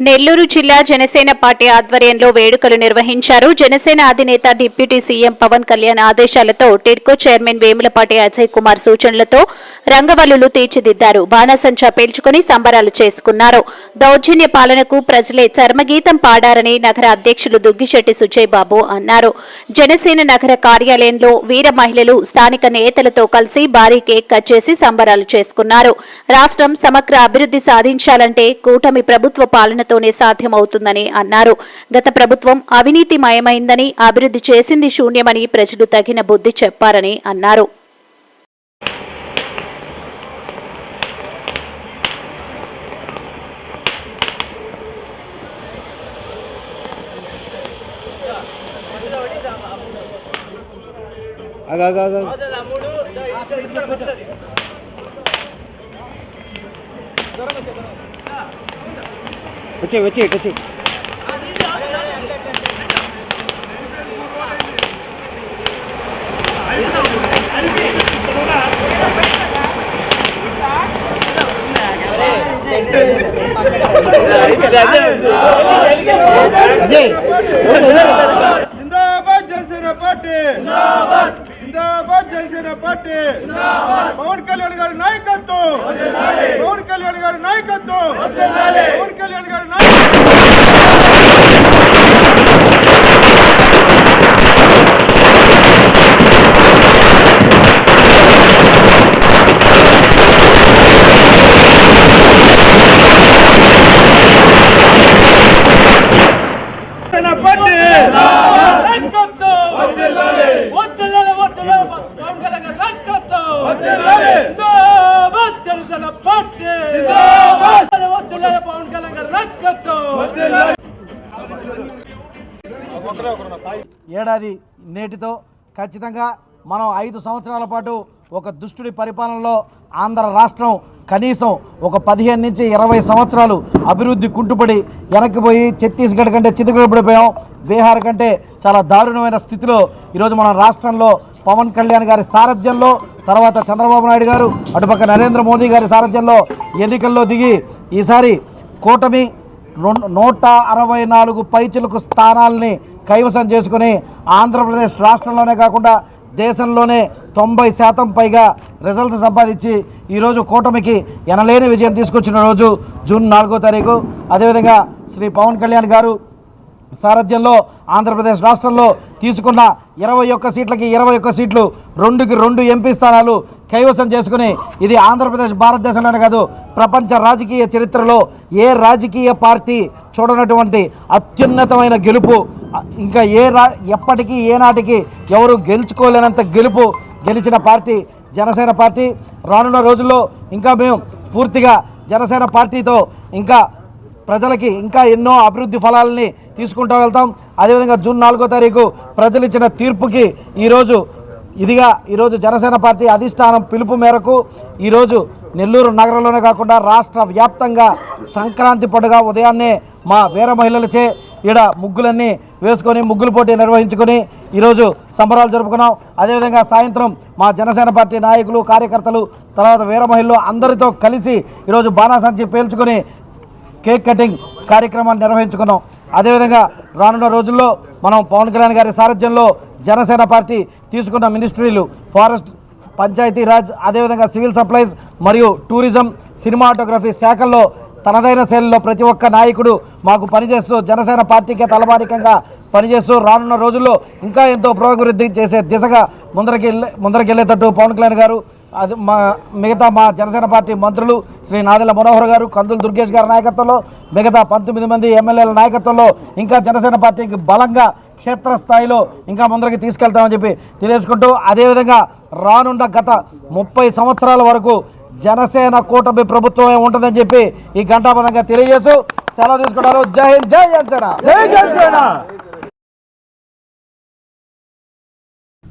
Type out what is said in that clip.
నెల్లూరు జిల్లా జనసేన పార్టీ ఆధ్వర్యంలో వేడుకలు నిర్వహించారు. జనసేన అధినేత డిప్యూటీ సీఎం పవన్ కళ్యాణ్ ఆదేశాలతో టిడ్కో చైర్మన్ వేములపాటి అజయ్ కుమార్ సూచనలతో రంగవల్లులు తీర్చిదిద్దారు. బాణసంచా పేల్చుకుని సంబరాలు చేసుకున్నారు. దౌర్జన్య పాలనకు ప్రజలే చర్మగీతం పాడారని నగర అధ్యక్షులు దుగ్గిశెట్టి సుజయ్ బాబు అన్నారు. జనసేన నగర కార్యాలయంలో వీర మహిళలు స్థానిక నేతలతో కలిసి భారీ కేక్ కట్ చేసి సంబరాలు చేసుకున్నారు. రాష్ట్రం సమగ్ర అభివృద్ధి సాధించాలంటే కూటమి ప్రభుత్వ పాలన పాలనతోనే సాధ్యమవుతుందని అన్నారు. గత ప్రభుత్వం అవినీతి మయమైందని అభివృద్ధి చేసింది శూన్యమని ప్రజలు తగిన బుద్ధి చెప్పారని అన్నారు. ఆగు, జిందాబాద్ జనసేన పార్టీ పవన్ కళ్యాణ్ గారి నాయకత్వం పవన్ కళ్యాణ్ గారి నాయకత్వం పవన్ కళ్యాణ్ గారి నాయకత్వం జనసేన పార్టీ ఏడాది నేటితో ఖచ్చితంగా మనం ఐదు సంవత్సరాల పాటు ఒక దుష్టుడి పరిపాలనలో ఆంధ్ర రాష్ట్రం కనీసం ఒక పదిహేను నుంచి ఇరవై సంవత్సరాలు అభివృద్ధి కుంటుపడి వెనక్కిపోయి ఛత్తీస్గఢ్ కంటే చితికిపడిపోయాం బీహార్ కంటే చాలా దారుణమైన స్థితిలో ఈరోజు మన రాష్ట్రంలో పవన్ కళ్యాణ్ గారి సారథ్యంలో తర్వాత చంద్రబాబు నాయుడు గారు అటుపక్క నరేంద్ర మోదీ గారి సారథ్యంలో ఎన్నికల్లో దిగి ఈసారి కూటమి నూట అరవై నాలుగు పైచులకు స్థానాల్ని కైవసం చేసుకుని ఆంధ్రప్రదేశ్ రాష్ట్రంలోనే కాకుండా దేశంలోనే తొంభై శాతం పైగా రిజల్ట్స్ సంపాదించి ఈరోజు కూటమికి ఎనలేని విజయం తీసుకొచ్చిన రోజు జూన్ నాలుగో తారీఖు. అదేవిధంగా శ్రీ పవన్ కళ్యాణ్ గారు సారథ్యంలో ఆంధ్రప్రదేశ్ రాష్ట్రంలో తీసుకున్న ఇరవై ఒక్క సీట్లకి ఇరవై ఒక్క సీట్లు రెండుకి రెండు ఎంపీ స్థానాలు కైవసం చేసుకుని ఇది ఆంధ్రప్రదేశ్ భారతదేశంలోనే కాదు ప్రపంచ రాజకీయ చరిత్రలో ఏ రాజకీయ పార్టీ చూడనటువంటి అత్యున్నతమైన గెలుపు ఇంకా ఏ రా ఎప్పటికీ ఏనాటికి ఎవరు గెలుచుకోలేనంత గెలుపు గెలిచిన పార్టీ జనసేన పార్టీ. రానున్న రోజుల్లో ఇంకా మేము పూర్తిగా జనసేన పార్టీతో ఇంకా ప్రజలకి ఇంకా ఎన్నో అభివృద్ధి ఫలాలని తీసుకుంటూ వెళ్తాం. అదేవిధంగా జూన్ నాలుగో తారీఖు ప్రజలు ఇచ్చిన తీర్పుకి ఈరోజు ఇదిగా ఈరోజు జనసేన పార్టీ అధిష్టానం పిలుపు మేరకు ఈరోజు నెల్లూరు నగరంలోనే కాకుండా రాష్ట్ర వ్యాప్తంగా సంక్రాంతి పండుగ ఉదయాన్నే మా వీర మహిళలచే ఈడ ముగ్గులన్నీ వేసుకొని ముగ్గుల పోటీ నిర్వహించుకొని ఈరోజు సంబరాలు జరుపుకున్నాం. అదేవిధంగా సాయంత్రం మా జనసేన పార్టీ నాయకులు కార్యకర్తలు తర్వాత వీర మహిళలు అందరితో కలిసి ఈరోజు బాణాసంచి పేల్చుకొని కేక్ కటింగ్ కార్యక్రమాన్ని నిర్వహించుకున్నాం. అదేవిధంగా రానున్న రోజుల్లో మనం పవన్ కళ్యాణ్ గారి సారథ్యంలో జనసేన పార్టీ తీసుకున్న మినిస్ట్రీలు ఫారెస్ట్ పంచాయతీరాజ్ అదేవిధంగా సివిల్ సప్లైస్ మరియు టూరిజం సినిమాటోగ్రఫీ శాఖల్లో తనదైన శైలిలో ప్రతి ఒక్క నాయకుడు మాకు పనిచేస్తూ జనసేన పార్టీకే తలమానికంగా పనిచేస్తూ రానున్న రోజుల్లో ఇంకా ఎంతో పురోభివృద్ధి చేసే దిశగా ముందరికి ముందరకెళ్ళేటట్టు ముందరికి వెళ్ళేటట్టు పవన్ కళ్యాణ్ గారు అది మా మిగతా మా జనసేన పార్టీ మంత్రులు శ్రీ నాదెల మనోహర్ గారు కందులు దుర్గేష్ గారి నాయకత్వంలో మిగతా పంతొమ్మిది మంది ఎమ్మెల్యేల నాయకత్వంలో ఇంకా జనసేన పార్టీకి బలంగా క్షేత్రస్థాయిలో ఇంకా ముందరికి తీసుకెళ్తామని చెప్పి తెలియజేసుకుంటూ అదేవిధంగా రానున్న గత ముప్పై సంవత్సరాల వరకు జనసేన కూటమి ప్రభుత్వమే ఉంటుందని చెప్పి ఈ ఘంటాపదంగా తెలియజేస్తూ సెలవు తీసుకుంటారు. జై హింద్ జై జనసేన! జై జనసేన!